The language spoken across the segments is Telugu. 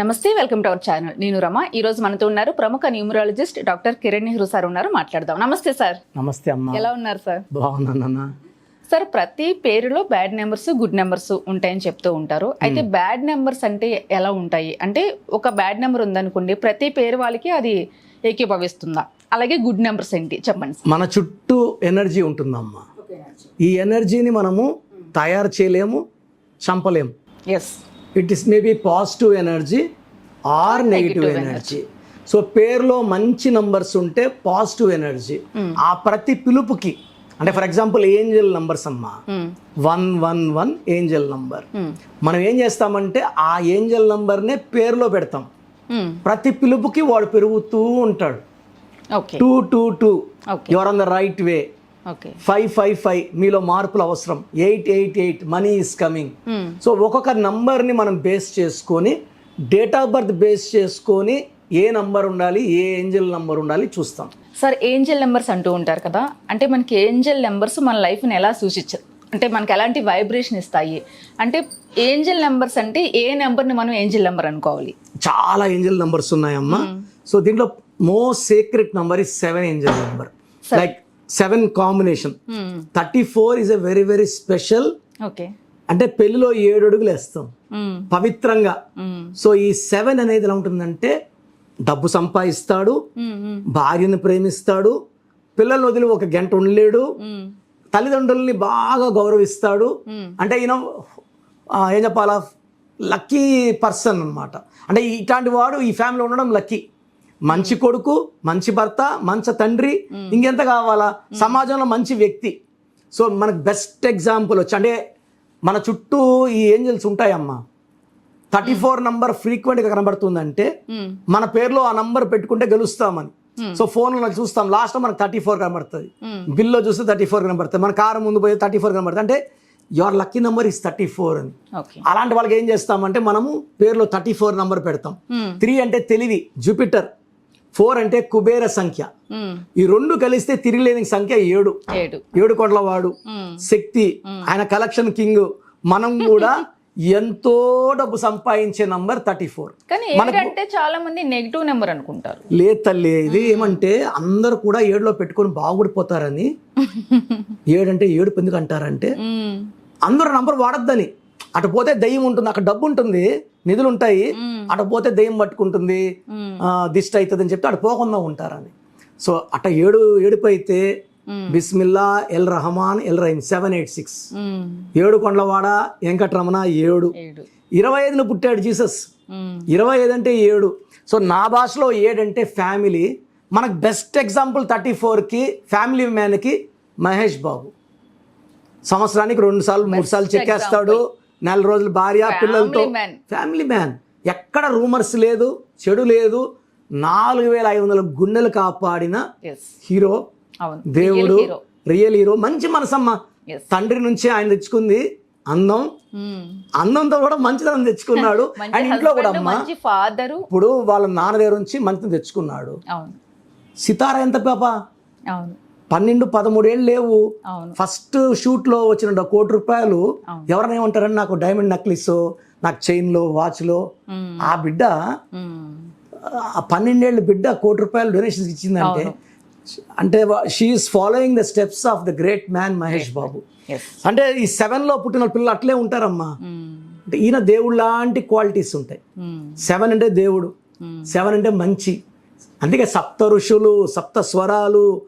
నమస్తే వెల్కమ్ టు అవర్ ఛానల్. నేను రమ. ఈ రోజు మనతో ఉన్నారు ప్రముఖ numerologist doctor Kiran Nehru sir ఉన్నారు. మాట్లాడదాం. నమస్తే సార్. నమస్తే అమ్మా. ఎలా ఉన్నారు సార్? బాగున్నానన్న సార్ ప్రతి పేరులో బ్యాడ్ నెంబర్స్ గుడ్ నెంబర్స్ ఉంటాయని చెప్తూ ఉంటారు. అయితే బ్యాడ్ నెంబర్స్ అంటే ఎలా ఉంటాయి? అంటే ఒక బ్యాడ్ నెంబర్ ఉందనుకోండి ప్రతి పేరు వాళ్ళకి అది ఏకీభవిస్తుందా? అలాగే గుడ్ నెంబర్స్ ఏంటి? చెప్పండి మన చుట్టూ ఎనర్జీ ఉంటుందమ్మా. ఈ ఎనర్జీని మనము తయారు చేయలేము చంపలేము. As it is maybe positive energy or negative energy so పేరులో మంచి నంబర్స్ ఉంటే పాజిటివ్ ఎనర్జీ ఆ ప్రతి పిలుపుకి అంటే ఫర్ ఎగ్జాంపుల్ ఏంజల్ నంబర్స్ అమ్మా. One one one angel number మనం ఏం చేస్తామంటే ఆ ఏంజల్ నంబర్నే పేరులో పెడతాం. ప్రతి పిలుపుకి వాడు పెరుగుతూ ఉంటాడు. Two two two. Your on the right way five five five మీలో మార్పులు అవసరం. Eight eight eight money is coming so ఒక్కొక్క నంబర్ని మనం బేస్ చేసుకొని డేట్ ఆఫ్ బర్త్ బేస్ చేసుకొని ఏ నంబర్ ఉండాలి ఏ ఏంజల్ నంబర్ ఉండాలి చూస్తాం. సార్ ఏంజల్ నెంబర్స్ అంటూ ఉంటారు కదా? అంటే మనకి ఏంజల్ నెంబర్స్ మన లైఫ్ని ఎలా సూచించ అంటే మనకి ఎలాంటి వైబ్రేషన్ ఇస్తాయి? అంటే ఏంజల్ నెంబర్స్ అంటే ఏ నెంబర్ని మనం ఏంజల్ నెంబర్ అనుకోవాలి? చాలా ఏంజల్ నంబర్స్ ఉన్నాయమ్మా. సో దీంట్లో most secret number is seven angel number like seven combination. Thirty four is a very very special okay. అంటే పెళ్ళిలో ఏడు అడుగులు వేస్తాం. పవిత్రంగా. సో ఈ సెవెన్ అనేది ఎలా ఉంటుందంటే డబ్బు సంపాదిస్తాడు భార్యను ప్రేమిస్తాడు పిల్లల్ని వదిలి ఒక గంట ఉండలేడు తల్లిదండ్రుల్ని బాగా గౌరవిస్తాడు. అంటే ఈయన ఏం చెప్పాలా? లక్కీ పర్సన్ అన్నమాట. అంటే ఇట్లాంటి వాడు ఈ ఫ్యామిలీలో ఉండడం లక్కీ. మంచి కొడుకు మంచి భర్త మంచి తండ్రి ఇంకెంత కావాలా? సమాజంలో మంచి వ్యక్తి. సో మనకు బెస్ట్ ఎగ్జాంపుల్ వచ్చి అంటే మన చుట్టూ ఈ ఏంజల్స్ ఉంటాయమ్మా. థర్టీ ఫోర్ నంబర్ ఫ్రీక్వెంట్గా కనబడుతుందంటే మన పేరులో ఆ నంబర్ పెట్టుకుంటే గెలుస్తామని. సో ఫోన్లో చూస్తాం లాస్ట్ మనకు థర్టీ ఫోర్ కనబడుతుంది బిల్లో చూస్తే థర్టీ ఫోర్ కనబడుతుంది. మన కారు ముందు పోయి థర్టీ ఫోర్ కనబడుతుంది. అంటే your lucky number is thirty four అని అలాంటి వాళ్ళకి ఏం చేస్తామంటే మనము పేరులో థర్టీ ఫోర్ నంబర్ పెడతాం త్రీ అంటే తెలివి జూపిటర్ ఫోర్ అంటే కుబేర సంఖ్య. ఈ రెండు కలిస్తే తిరిగిలేని సంఖ్య ఏడు. ఏడు. కోట్ల వాడు. శక్తి. ఆయన కలెక్షన్ కింగ్. మనం కూడా ఎంతో డబ్బు సంపాదించే నంబర్ థర్టీ ఫోర్. అంటే చాలా మంది నెగిటివ్ నెంబర్ అనుకుంటారు. లేదు తల్లి ఇది ఏమంటే అందరూ కూడా ఏడులో పెట్టుకొని బాగుపడిపోతారని. ఏడంటే ఏడు ఎందుకు అంటారంటే. అందరూ నంబర్ వాడద్దని. అటు పోతే దయ్యం ఉంటుంది అక్కడ డబ్బు ఉంటుంది నిధులు ఉంటాయి. అటు పోతే దయ్యం పట్టుకుంటుంది. దిష్టి అవుతుంది అని చెప్తే అటు పోకుండా ఉంటారని. సో అట ఏడు ఏడుపు అయితే బిస్మిల్లా ఎల్ రహమాన్ ఎల్ రహీం సెవెన్ ఎయిట్ సిక్స్. ఏడు కొండలవాడ వెంకటరమణ ఏడు. ఇరవై ఐదున పుట్టాడు జీసస్. ఇరవై ఐదు అంటే ఏడు. సో నా భాషలో ఏడంటే ఫ్యామిలీ. మనకు బెస్ట్ ఎగ్జాంపుల్ థర్టీ ఫోర్కి ఫ్యామిలీ మ్యాన్కి మహేష్ బాబు. సంవత్సరానికి రెండు సార్లు మూడు సార్లు చెక్కేస్తాడు. నెల రోజులు భార్య పిల్లలతో. ఫ్యామిలీ మ్యాన్ ఎక్కడ రూమర్స్ లేదు చెడు లేదు. నాలుగు వేల ఐదు వందల గుండెలు కాపాడిన హీరో దేవుడు రియల్ హీరో మంచి మనసమ్మ. తండ్రి నుంచి ఆయన తెచ్చుకుంది అందం. అందంతో కూడా మంచిదనం తెచ్చుకున్నాడు. అండ్ ఇంట్లో కూడా అమ్మ మంచి ఫాదరు ఇప్పుడు వాళ్ళ నాన్న దగ్గర నుంచి మంచిని తెచ్చుకున్నాడు. సితార ఎంత పాప? అవును. పన్నెండు పదమూడేళ్ళు లేవు. ఫస్ట్ షూట్లో వచ్చిన కోటి రూపాయలు. ఎవరైనా ఏమంటారని నాకు డైమండ్ నెక్లెస్ నాకు చైన్లో వాచ్లో. ఆ బిడ్డ. ఆ పన్నెండేళ్ళ బిడ్డ కోటి రూపాయలు డొనేషన్స్ ఇచ్చిందంటే అంటే she is following the steps of the great man Mahesh Babu. అంటే ఈ సెవెన్లో పుట్టిన పిల్లలు అట్లే ఉంటారమ్మా. మ్మ్. అంటే ఈయన దేవుడు లాంటి క్వాలిటీస్ ఉంటాయి. సెవెన్ అంటే దేవుడు. సెవెన్ అంటే మంచి. అందుకే సప్త ఋషులు సప్త స్వరాలు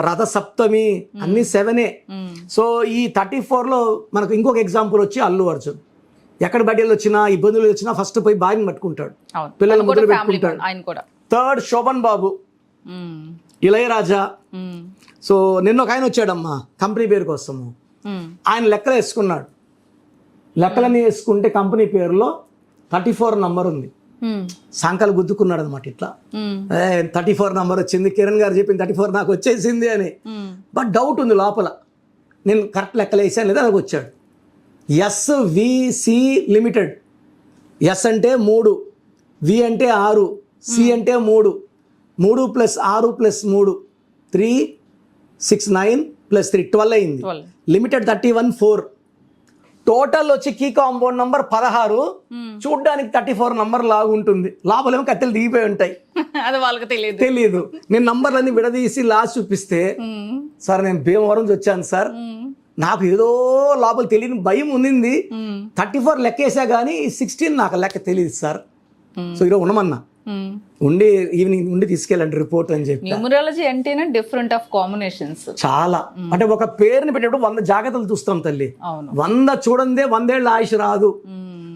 రథ సప్తమి అన్ని సెవెనే. సో ఈ థర్టీ లో మనకు ఇంకొక ఎగ్జాంపుల్ వచ్చి అల్లు అర్జున్. ఎక్కడ బడ్డీలు వచ్చినా ఇబ్బందులు వచ్చినా ఫస్ట్ పోయి భార్యని పట్టుకుంటాడు. పిల్లలు ముద్దులు పెట్టుకుంటాడు. థర్డ్ శోభన్ బాబు. ఇళయరాజా. సో నిన్న ఒక ఆయన వచ్చాడమ్మా కంపెనీ పేరు కోసము. ఆయన లెక్కలు వేసుకున్నాడు. లెక్కలన్నీ వేసుకుంటే కంపెనీ పేరులో థర్టీ ఫోర్ నంబర్ ఉంది. సంకలు గుద్దుకున్నాడు అనమాట ఇట్లా. థర్టీ ఫోర్ నంబర్ వచ్చింది కిరణ్ గారు చెప్పింది థర్టీ ఫోర్ నాకు వచ్చేసింది అని. బట్ డౌట్ ఉంది లోపల. నేను కరెక్ట్ లెక్కలు వేసాను లేదా నాకు వచ్చాడు. Yes VC limited. ఎస్ అంటే మూడు వి అంటే ఆరు సి అంటే మూడు మూడు ప్లస్ ఆరు ప్లస్ మూడు three six nine plus three twelve అయింది. Limited thirty one four. Total వచ్చి కీ కాంపౌండ్ నంబర్ పదహారు. చూడ్డానికి థర్టీ ఫోర్ నంబర్ లాగా ఉంటుంది. లోపలేమో కత్తెలు దిగిపోయి ఉంటాయి. అది వాళ్ళకి తెలియదు. తెలియదు. నేను నంబర్లన్నీ విడదీసి లాస్ట్ చూపిస్తే సార్ నేను భీమవరం వచ్చాను సార్. నాకు ఏదో లోపల తెలియని భయం ఉండింది. థర్టీ ఫోర్ లెక్కేసా కానీ సిక్స్టీన్ నాకు లెక్క తెలియదు సార్. సో ఈరోజు ఉండమన్నా. ఉండి ఈవినింగ్ ఉండి తీసుకెళ్ళండి రిపోర్ట్ అని చెప్పి. న్యూమరాలజీ అంటేనే డిఫరెంట్ ఆఫ్ కాంబినేషన్స్ చాలా. అంటే ఒక పేరుని పెట్టేటప్పుడు వంద జాగ్రత్తలు చూస్తాం తల్లి. వంద చూడందే వందేళ్ళ ఆయుష్ రాదు.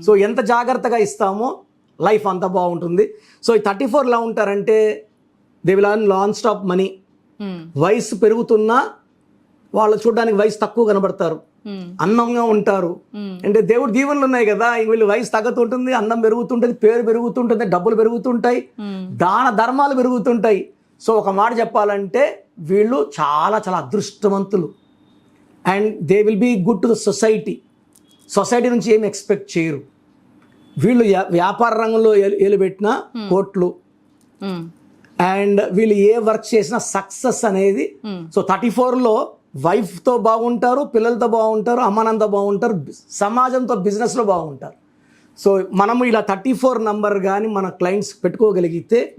సో ఎంత జాగ్రత్తగా ఇస్తామో లైఫ్ అంత బాగుంటుంది. సో ఈ థర్టీ ఫోర్ ఎలా ఉంటారంటే దే విల్ లాన్ స్టాప్ మనీ. వయసు పెరుగుతున్నా వాళ్ళు చూడడానికి వయసు తక్కువ కనబడతారు. అందంగా ఉంటారు. అంటే దేవుడు దీవెనలు ఉన్నాయి కదా వీళ్ళు వయసు తగ్గుతుంటుంది అందం పెరుగుతుంటుంది పేరు పెరుగుతుంటుంది డబ్బులు పెరుగుతుంటాయి. దాన ధర్మాలు పెరుగుతుంటాయి సో ఒక మాట చెప్పాలంటే వీళ్ళు చాలా చాలా అదృష్టవంతులు and they will be good to the society society నుంచి ఏం ఎక్స్పెక్ట్ చేయరు వీళ్ళు వ్యాపార రంగంలో ఏలు ఏలుబెట్టిన కోట్లు. అండ్ వీళ్ళు ఏ వర్క్ చేసినా సక్సెస్ అనేది. సో థర్టీ ఫోర్లో వైఫ్తో బాగుంటారు పిల్లలతో బాగుంటారు అమ్మానంతో బాగుంటారు సమాజంతో బిజినెస్లో బాగుంటారు సో మనము ఇలా థర్టీ ఫోర్ నంబర్ కానీ మన క్లయింట్స్ పెట్టుకోగలిగితే.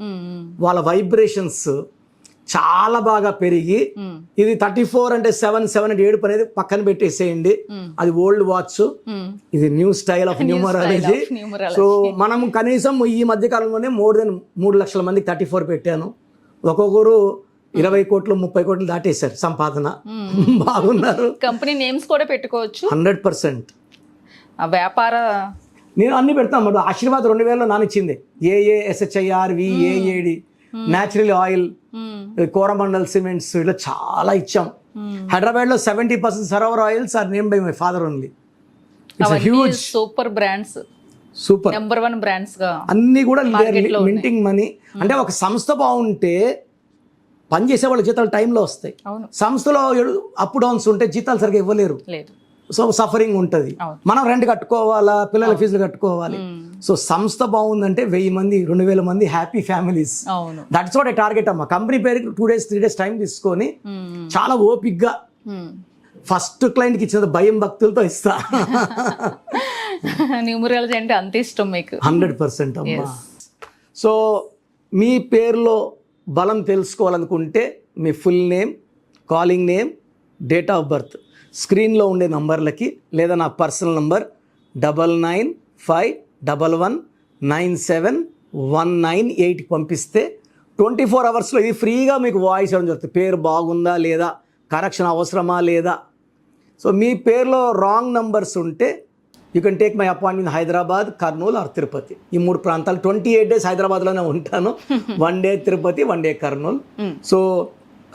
వాళ్ళ వైబ్రేషన్స్ చాలా బాగా పెరిగి. ఇది థర్టీ ఫోర్ అంటే సెవెన్ సెవెన్ అంటే ఏడుపు అనేది పక్కన పెట్టేసేయండి. అది ఓల్డ్ వాచ్. ఇది new style of numerology. So మనం కనీసం ఈ మధ్య కాలంలోనే మోర్ దెన్ మూడు లక్షల మందికి థర్టీ ఫోర్ పెట్టాను ఒక్కొక్కరు ఇరవై కోట్లు ముప్పై కోట్లు దాటేశారు సంపాదన. బాగున్నారు. కంపెనీ నేమ్స్ కూడా పెట్టుకోవచ్చు. Hundred percent. ఆ వ్యాపార నేను అన్ని పెడతాను మరి ఆశీర్వాద్ రెండు వేలలో నానిచ్చింది ఏఏ ఎస్హెచ్ఐఆర్ విఏఏడి న్యాచురల్ ఆయిల్. కోరమండల్ సిమెంట్స్ ఇట్లా చాలా ఇచ్చాం. మ్మ్. హైదరాబాద్లో seventy percent server oils are name by my father only. Its huge super brands. Super. Number one బ్రాండ్స్గా అన్నీ కూడా లో మింటింగ్ మనీ అంటే ఒక సంస్థ బాగుంటే పనిచేసే వాళ్ళ జీతాలు టైంలో వస్తాయి. సంస్థలో అప్ డౌన్స్ ఉంటే జీతాలు సరిగ్గా ఇవ్వలేరు. సో సఫరింగ్ ఉంటుంది. మనం రెంట్ కట్టుకోవాలా పిల్లల ఫీజులు కట్టుకోవాలి. సో సంస్థ బాగుందంటే వెయ్యి మంది రెండు వేల మంది happy families that's what target అమ్మా. కంపెనీ పేరుకి two days three days time తీసుకొని. చాలా ఓపిక్గా. ఫస్ట్ క్లయింట్కి ఇచ్చిన భయం భక్తులతో ఇస్తా. న్యూమరాలజీ అంటే అంత ఇష్టం మీకు. హండ్రెడ్ పర్సెంట్ అమ్మా. సో మీ పేరులో బలం తెలుసుకోవాలనుకుంటే మీ full name calling name date of birth స్క్రీన్లో ఉండే నంబర్లకి లేదా నా personal number double nine five double one nine seven one nine ఎయిట్కి పంపిస్తే ట్వంటీ ఫోర్ అవర్స్లో ఇది ఫ్రీగా మీకు వాయిస్ ఇవ్వడం జరుగుతుంది. పేరు బాగుందా లేదా కరెక్షన్ అవసరమా లేదా. సో మీ పేరులో రాంగ్ నంబర్స్ ఉంటే you can take my appointment Hyderabad Kurnool or Tirupati ఈ మూడు ప్రాంతాలు ట్వంటీ ఎయిట్ డేస్ హైదరాబాద్లోనే ఉంటాను. One day Tirupati one day Kurnool so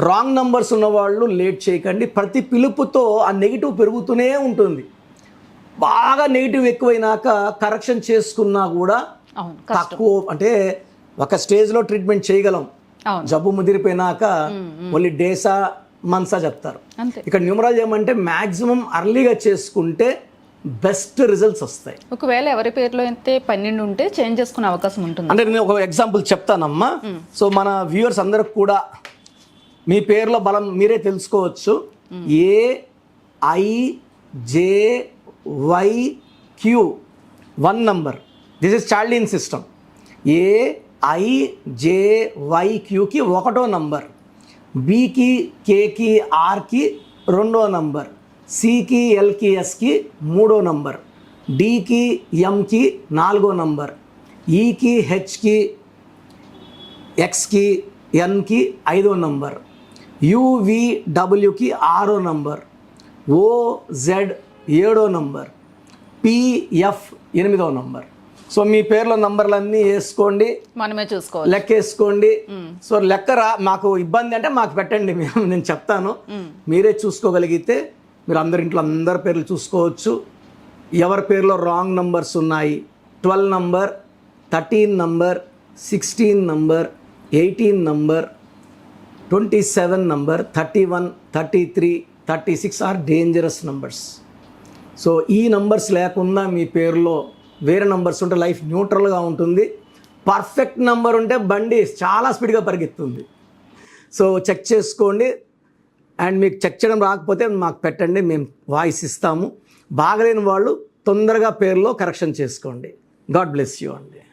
wrong numbers ఉన్న వాళ్ళు లేట్ చేయకండి. ప్రతి పిలుపుతో ఆ నెగిటివ్ పెరుగుతూనే ఉంటుంది. బాగా నెగిటివ్ ఎక్కువైనాక కరెక్షన్ చేసుకున్నా కూడా తక్కువ అంటే ఒక స్టేజ్లో ట్రీట్మెంట్ చేయగలం. జబ్బు ముదిరిపోయినాక ఓన్లీ డేసా మంత్సా చెప్తారు. ఇక్కడ న్యూమరాలజీ ఏమంటే మ్యాక్సిమం అర్లీగా చేసుకుంటే బెస్ట్ రిజల్ట్స్ వస్తాయి. ఒకవేళ ఎవరి పేరులో అయితే పన్నెండు ఉంటే చేంజ్ చేసుకునే అవకాశం ఉంటుంది. అంటే నేను ఒక ఎగ్జాంపుల్ చెప్తానమ్మా. సో మన వ్యూవర్స్ అందరికి కూడా మీ పేరులో బలం మీరే తెలుసుకోవచ్చు. A I J Y Q one number. This is Chaldean system A I J Y క్యూకి ఒకటో నంబర్. బికి కేకి ఆర్కి రెండో నంబర్. సికి ఎల్కి ఎస్కి మూడో నంబర్. డికి ఎంకి నాలుగో నంబర్. ఈకి హెచ్కి ఎక్స్కి ఎన్కి ఐదో నంబర్. యువిడబ్ల్యూకి ఆరో నంబర్. ఓజెడ్ ఏడో నంబర్. పిఎఫ్ ఎనిమిదో నంబర్. సో మీ పేర్ల నంబర్లన్నీ వేసుకోండి. మనమే చూసుకోవాలి. లెక్క వేసుకోండి. సో లెక్క రా మాకు ఇబ్బంది అంటే మాకు పెట్టండి. మేము నేను చెప్తాను. మీరే చూసుకోగలిగితే మీరు అందరి ఇంట్లో అందరి పేర్లు చూసుకోవచ్చు. ఎవరి పేర్లో రాంగ్ నంబర్స్ ఉన్నాయి? Twelve number thirteen number sixteen number eighteen number twenty seven number thirty one thirty three thirty six are dangerous numbers so ఈ నంబర్స్ లేకుండా మీ పేరులో వేరే నంబర్స్ ఉంటే లైఫ్ న్యూట్రల్గా ఉంటుంది. పర్ఫెక్ట్ నంబర్ ఉంటే బండి చాలా స్పీడ్గా పరిగెత్తుంది. సో చెక్ చేసుకోండి. అండ్ మీకు చెక్ చేయడం రాకపోతే మాకు పెట్టండి మేము వాయిస్ ఇస్తాము. బాగలేని వాళ్ళు తొందరగా పేరులో కరెక్షన్ చేసుకోండి. గాడ్ బ్లెస్ యూ అండి.